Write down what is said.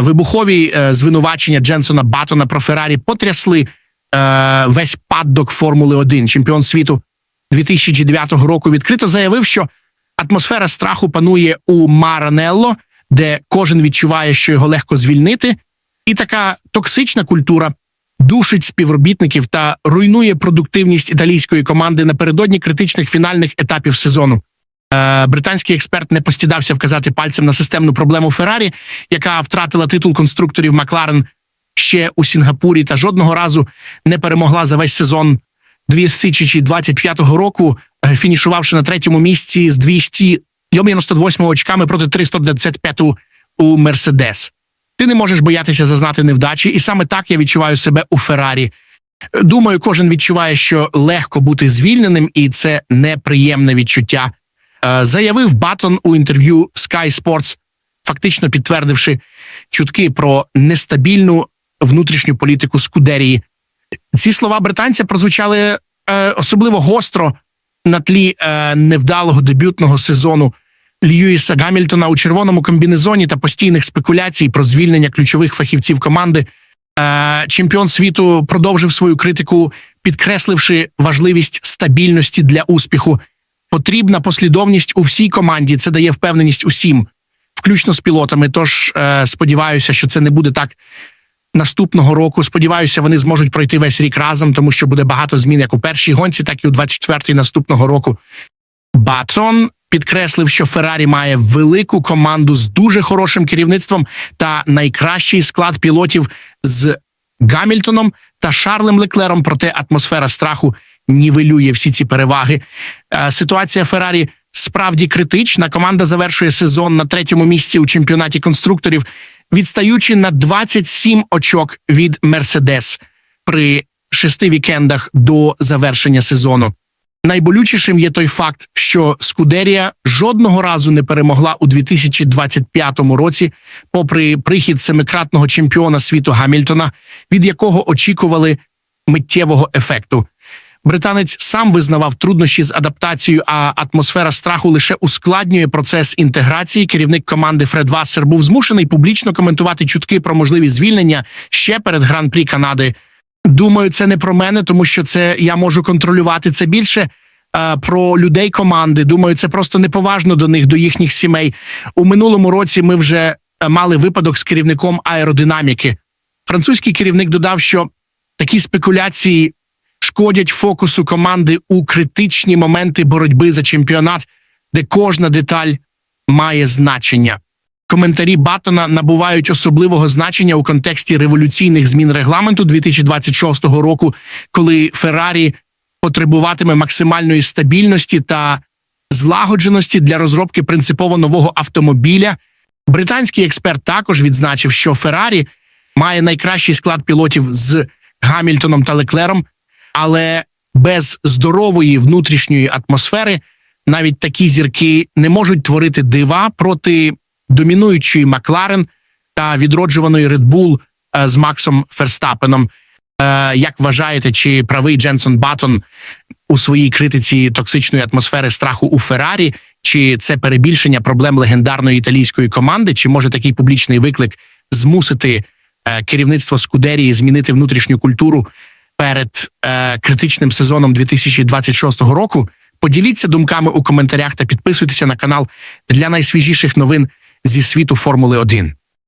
Вибухові е, звинувачення Дженсона Баттона про Феррарі потрясли е, весь паддок Формули 1. Чемпіон світу 2009 року відкрито заявив, що атмосфера страху панує у Маранелло, де кожен відчуває, що його легко звільнити, і така токсична культура душить співробітників та руйнує продуктивність італійської команди напередодні критичних фінальних етапів сезону. Е, британський експерт не постідався вказати пальцем на системну проблему Феррарі, яка втратила титул конструкторів Макларен ще у Сінгапурі та жодного разу не перемогла за весь сезон 2025 року, е, фінішувавши на третьому місці з 298 очками проти 325 у Мерседес. Ти не можеш боятися зазнати невдачі, і саме так я відчуваю себе у Феррарі. Думаю, кожен відчуває, що легко бути звільненим, і це неприємне відчуття. Е, Заявив Баттон у інтерв'ю Sky Sports, фактично підтвердивши чутки про нестабільну внутрішню політику Скудерії. Ці слова британця прозвучали е, особливо гостро на тлі е, невдалого дебютного сезону Льюіса Гамільтона у червоному комбінезоні та постійних спекуляцій про звільнення ключових фахівців команди. Чемпіон світу продовжив свою критику, підкресливши важливість стабільності для успіху. Потрібна послідовність у всій команді. Це дає впевненість усім, включно з пілотами. Тож е, сподіваюся, що це не буде так наступного року. Сподіваюся, вони зможуть пройти весь рік разом, тому що буде багато змін як у першій гонці, так і у 24-й наступного року. Батон підкреслив, що Феррарі має велику команду з дуже хорошим керівництвом та найкращий склад пілотів з Гамільтоном та Шарлем Леклером. Проте атмосфера страху нівелює всі ці переваги. Е, Ситуація Феррарі справді критична. Команда завершує сезон на третьому місці у чемпіонаті конструкторів, відстаючи на 27 очок від Мерседес при шести вікендах до завершення сезону. Найболючішим є той факт, що Скудерія жодного разу не перемогла у 2025 році, попри прихід семикратного чемпіона світу Гамільтона, від якого очікували миттєвого ефекту. Британець сам визнавав труднощі з адаптацією, а атмосфера страху лише ускладнює процес інтеграції. Керівник команди Фред Вассер був змушений публічно коментувати чутки про можливі звільнення ще перед гран-прі Канади. Думаю, це не про мене, тому що це я можу контролювати це більше. е, Про людей команди, думаю, це просто неповажно до них, до їхніх сімей. У минулому році ми вже е, мали випадок з керівником аеродинаміки. Французький керівник додав, що такі спекуляції шкодять фокусу команди у критичні моменти боротьби за чемпіонат, де кожна деталь має значення. Коментарі Баттона набувають особливого значення у контексті революційних змін регламенту 2026 року, коли Феррарі потребуватиме максимальної стабільності та злагодженості для розробки принципово нового автомобіля. Британський експерт також відзначив, що Феррарі має найкращий склад пілотів з Гамільтоном та Леклером, але без здорової внутрішньої атмосфери навіть такі зірки не можуть творити дива проти домінуючої Макларен та відроджуваної Red Bull е, з Максом Ферстапеном. Е, Як вважаєте, чи правий Дженсон Баттон у своїй критиці токсичної атмосфери страху у Феррарі? Чи це перебільшення проблем легендарної італійської команди? Чи може такий публічний виклик змусити е, керівництво Скудерії змінити внутрішню культуру перед е, критичним сезоном 2026 року? Поділіться думками у коментарях та підписуйтеся на канал для найсвіжіших новин зі світу Формули 1.